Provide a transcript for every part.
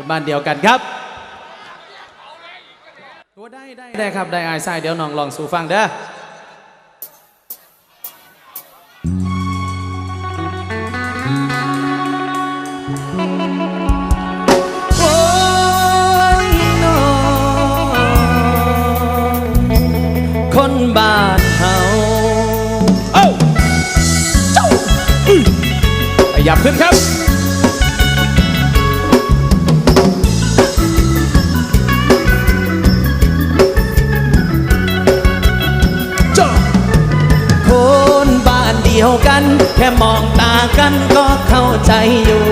คนบ้านเดียวกันครับตัวได้ได้ได้ครับได้อายทรายเดี๋ยวน้องลองสู่ฟังเด้อโอ้ยน้องคนบ้านเฮาเอ้าเจ้าอื้อขยับขึ้นครับ ดียวกัน แค่มองตากันก็เข้าใจอยู่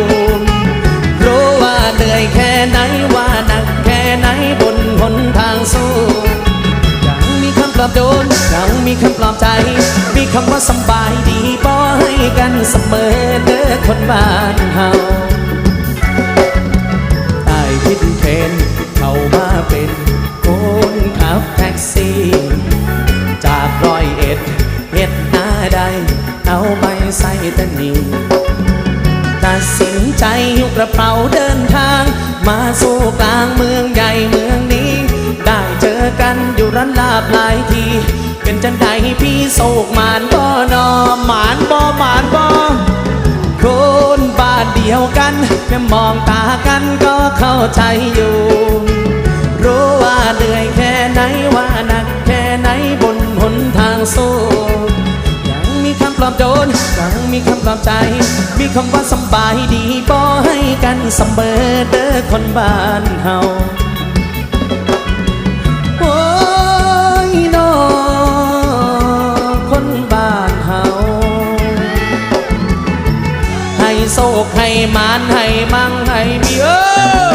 รู้ว่าเหนื่อยแค่ไหนว่าหนักแค่ไหนบนหนทางสู้ยังมีคำปลอบโยนยังมีคำปลอบใจ มีคำว่าสบายดีบอให้กันเสมอเด้อคนบ้านเฮาใต้พินเทนเข้ามาเป็นคนขับแท็กซี่ ตะนีตัดสินใจหิ้วกระเป๋าเดินทาง มาสู่กลางเมืองใหญ่เมืองนี้ ได้เจอกันอยู่ร้านลาบหลายที เป็นจังใดพี่โศกหมานบ่นอหมานบ่หมานบ่คนบ้านเดียวกันแค่มองตากันก็เข้าใจอยู่ โยนยังมีคำปลอบใจ มีคำว่าสบายดีบ่ให้กันเสมอเด้อคนบ้านเฮาโอ้ยน้อคนบ้านเฮาให้โศกให้มานให้มั่งให้มีเออ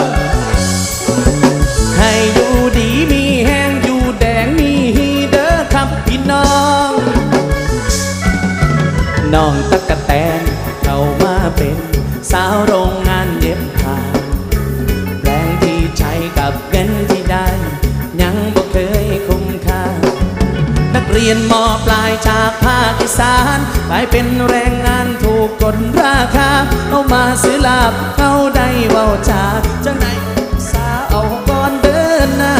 น้องตะกะแตนเข้ามาเป็นสาวโรงงานเย็บผ้าแรงที่ใช้กับเงินที่ได้ ยังบ่เคยคุ้มค่า นักเรียนมปลายจากภาคอีสานกลายเป็นแรงงานถูกกดราคา เอามาซื้อลาบเอาได้เว้าจากจังไหนสาเอาก่อนเดินหน้า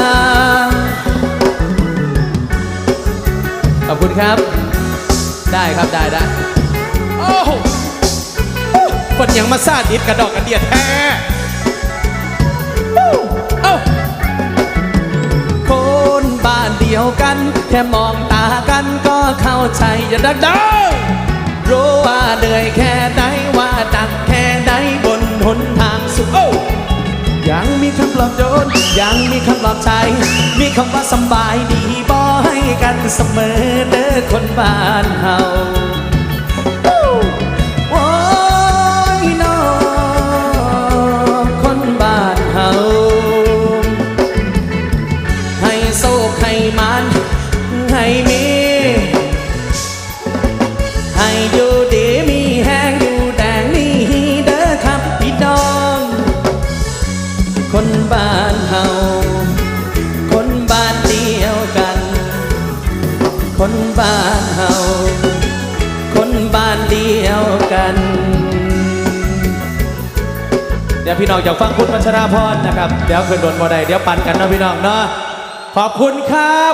ขอบคุณครับได้ครับ ได้ได้ โอ้โหคนยังมาซาดิดกระดอกกระเดียดแท้วู้เอ้าคนบ้านเดียวกัน แค่มองตากันก็เข้าใจอย่าดักดังรู้ว่าเหนื่อยแค่ไหนว่าหนักแค่ไหนบนหนทางสู่โอ้ยังมีคำปลอบโยนยังมีคำปลอบใจ มีคำว่าสำบายดีบอให้กันเสมอเด้อคนบ้านเฮา คนบ้านเฮาคนบ้านเดียวกัน เดี๋ยวพี่น้องอยากฟังคุณวัชราพรนะครับ เดี๋ยวคืนดนบ่ได้เดี๋ยวปั่นกันเนาะพี่น้องเนาะขอบคุณครับ